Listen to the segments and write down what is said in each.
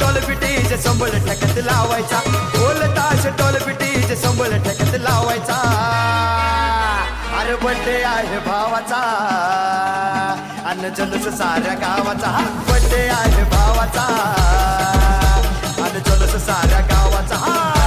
Toll पिटी जे संबळ ठेकत लावायचा. बोलता ताश टोल पिटीचे संबळ ठेकत लावायचा. अरे बड्डे आहे भावाचा. अन्न जलस साऱ्या गावाचा. बड्डे आहे भावाचा. अन्न जलस साऱ्या गावाचा.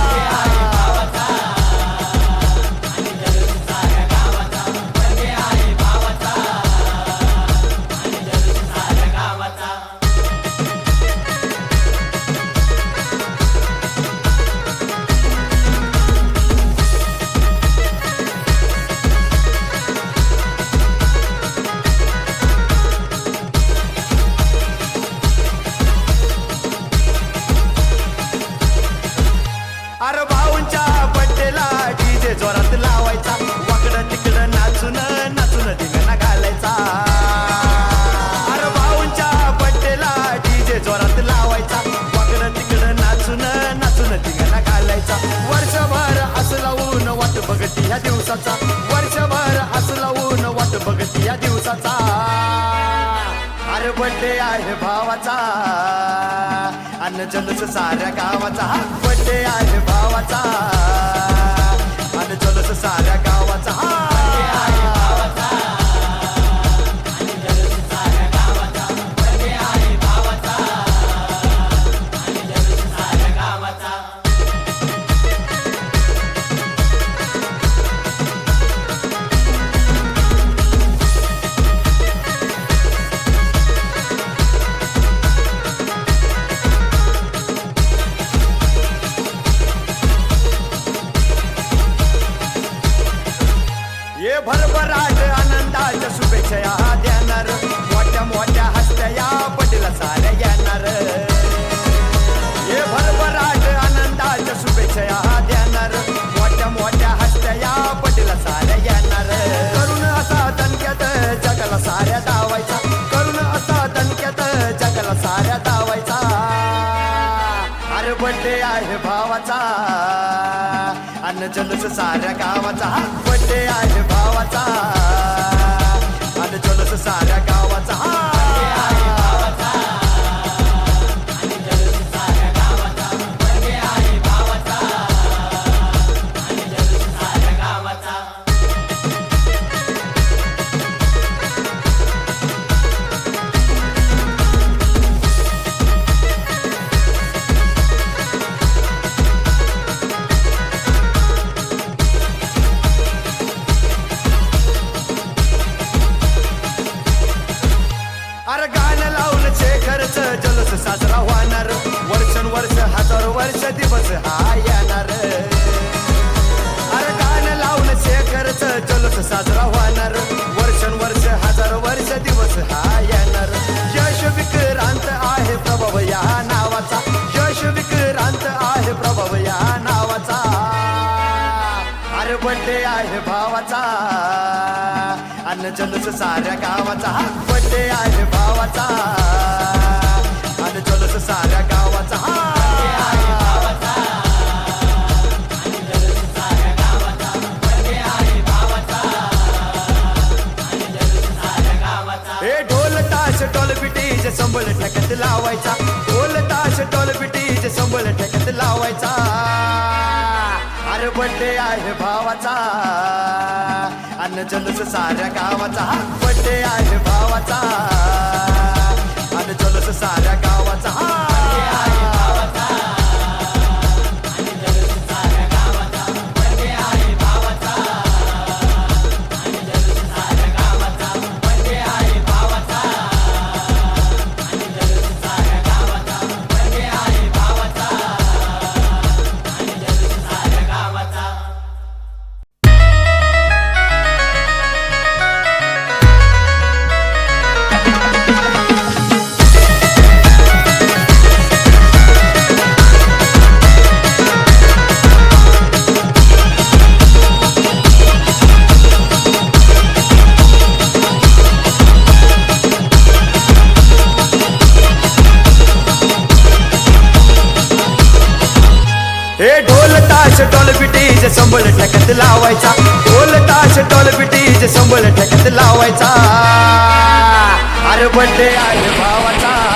बघती या दिवसाचा. वर्षभर असं लावून वाट बघती या दिवसाचा. अरे बड्डे आहे भावाचा. अन्न जलस साऱ्या गावाचा. बड्डे आहे भावाचा. अन्न जलस साऱ्या गावाचा. भरभराट आनंदाच्या शुभेच्छा देणार. मोठ्या मोठ्या हस्त्या या पटीला साऱ्या येणार. हे भरभराट आनंदाच्या शुभेच्छा देणार. मोठ्या मोठ्या हस्त्या या पटीला साऱ्या येणार. करून असा तनक्यात जगाला साऱ्या दावा अरे बड्डे आहे भावाचा. अन्न जलूस साऱ्या गावाचा. बड्डे आहे भावाचा. अन्न जलूस साऱ्या गावाचा. येणार अरे गाणं लावून शेखरच जलस साजरा होणार. वर्षन वर्ष हजार वर्ष दिवस हा येणार. यश विक्रांत आहे प्रभाव या नावाचा. यश विक्रांत आहे प्रभाव या नावाचा. अरे बड्डे आहे भावाचा. अन्न जलूस साऱ्या गावाचा. बड्डे आहे. लावायचा. ढोल ताश टोल पिटीचे संबळ ठेक्यात लावायचा. अरे बड्डे आहे भावाचा. अन्न जलस साऱ्या गावाचा. बड्डे आहे भावाचा. अन्न जलस साऱ्या गावाचा. लावायचा. ढोल ताश टोल पिटीचे संबळ ठेकत लावायचा. अरे बड्डे आहे अरे भावाचा.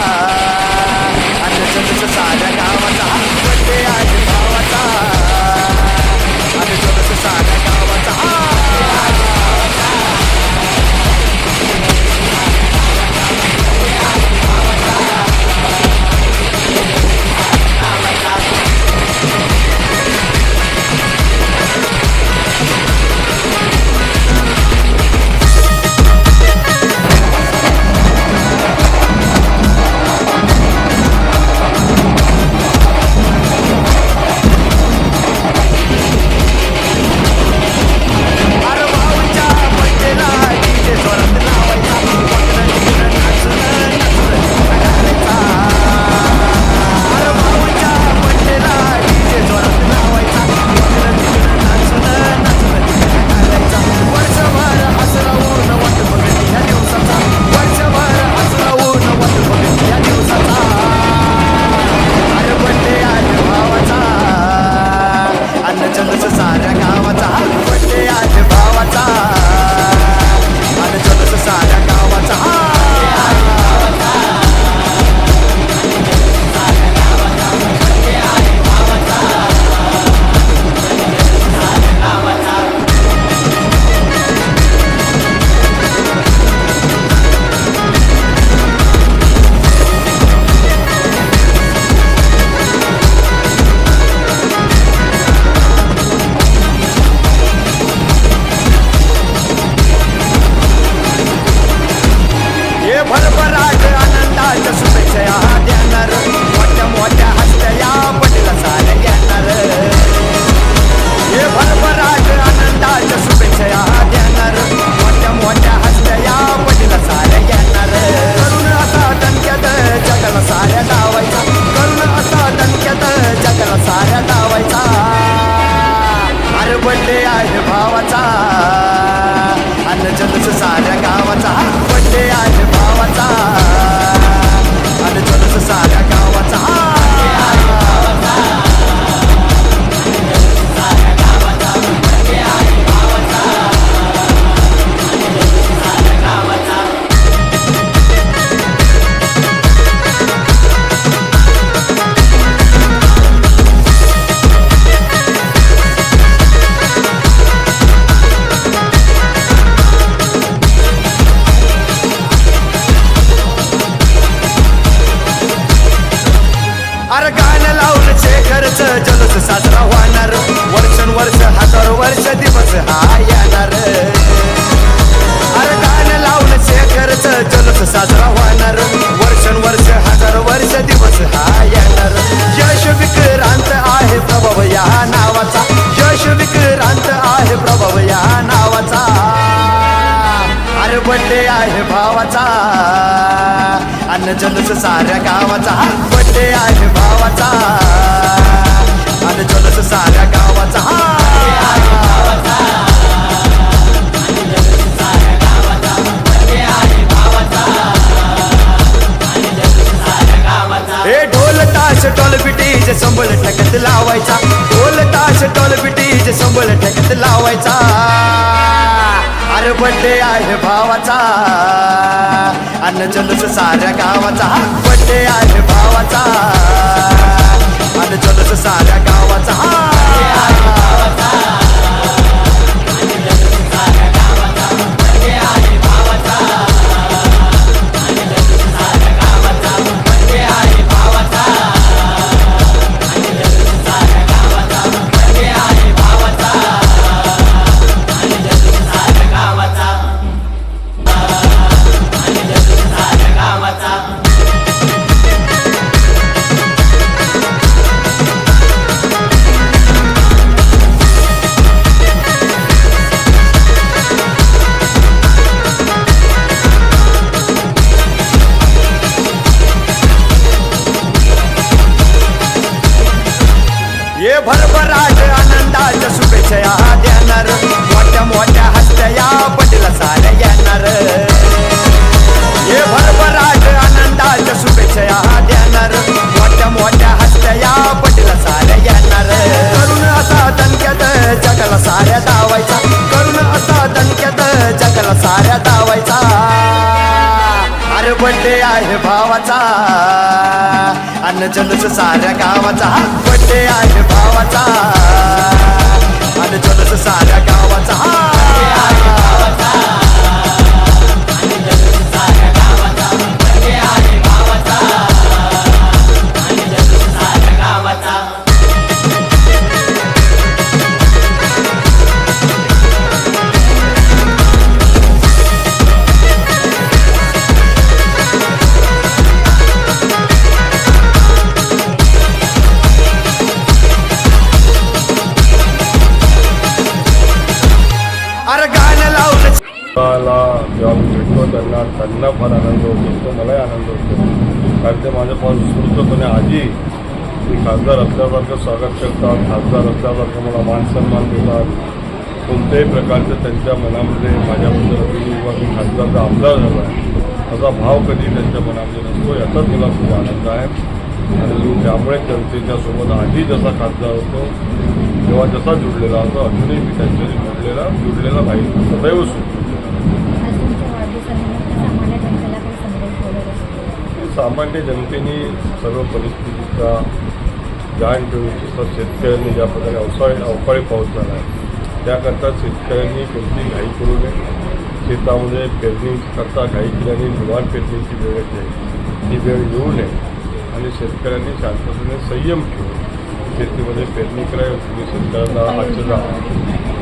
अरे गाणं लावून शेखरच जलस साजरा होणार. वर्षानुवर्ष हजारो वर्ष दिवस हा येणार. अरे गाणं लावून शेखरच जलस साजरा होणार. वर्षानुवर्ष हजारो वर्ष दिवस हा येणार. यश विक्रांत आहे प्रभाव या नावाचा. यश विक्रांत आहे प्रभाव या नावाचा. अरे बड्डे आहे भावाचा. अन्न जलस साऱ्या गावाचा. बड्डे आहे भावाचा. अन्न जलस साऱ्या गावाचा. हे ढोल ताश टोल बिटीज संबळ ठकत लावायचा. ढोल ताश टोल जे संबळ ठकत लावायचा. अरे बड्डे आहे भावाचा. अन्न जलस साऱ्या गावाचा. बड्डे आहे भावाचा. अन्न जलस साऱ्या गावाचा. भावाचा अन्न जलस साऱ्या गावाचा. बड्डे आहे भावाचा. माझ्या ते माझ्यापासून उत्स्फूर्तपणे आधी मी खासदार असल्यासारखं स्वागत करतात खासदार असल्यासारखं मला मान सन्मान देतात. कोणत्याही प्रकारचं त्यांच्या मनामध्ये माझ्याबद्दल किंवा मी खासदारचा आमदार झाला आहे असा भाव कधी त्यांच्या मनामध्ये नसतो याचाच मला खूप आनंद आहे. आणि मी त्यामुळे जनतेच्या सोबत आधी जसा खासदार होतो तेव्हा जसा जुडलेला होतो अजूनही मी त्यांच्याशी जुडलेला जुडलेला राहील सदैव सुरू सामान्य जनतेने सर्व परिस्थितीचा जाण ठेवून तसं शेतकऱ्यांनी ज्या प्रकारे अवसाळी अवकाळी पाऊस झाला आहे त्याकरता शेतकऱ्यांनी कोणती घाई करू नये. शेतामध्ये पेरणी करता घाई केल्याने निवार पेरणीची वेळ येते. ती वेळ येऊ नये आणि शेतकऱ्यांनी शांततेने संयम ठेवून शेतीमध्ये पेरणी करावी मी शेतकऱ्यांना आजचं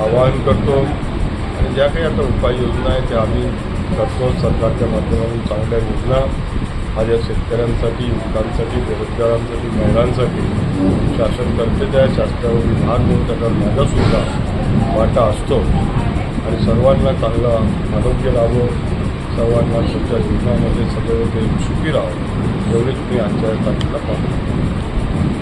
आवाहन करतो. आणि ज्या काही आता उपाययोजना आहेत त्या आम्ही करतो सरकारच्या माध्यमातून चांगल्या योजना माझ्या शेतकऱ्यांसाठी युवकांसाठी बेरोजगारांसाठी महिलांसाठी शासन करते त्या शासनावर विभाग म्हणून त्याचा माझासुद्धा वाटा असतो. आणि सर्वांना चांगलं आरोग्य लाभो सर्वांना तुमच्या जीवनामध्ये सदैव ते सुखी राहावं एवढीच मी आजच्या तारखेला पाहतो.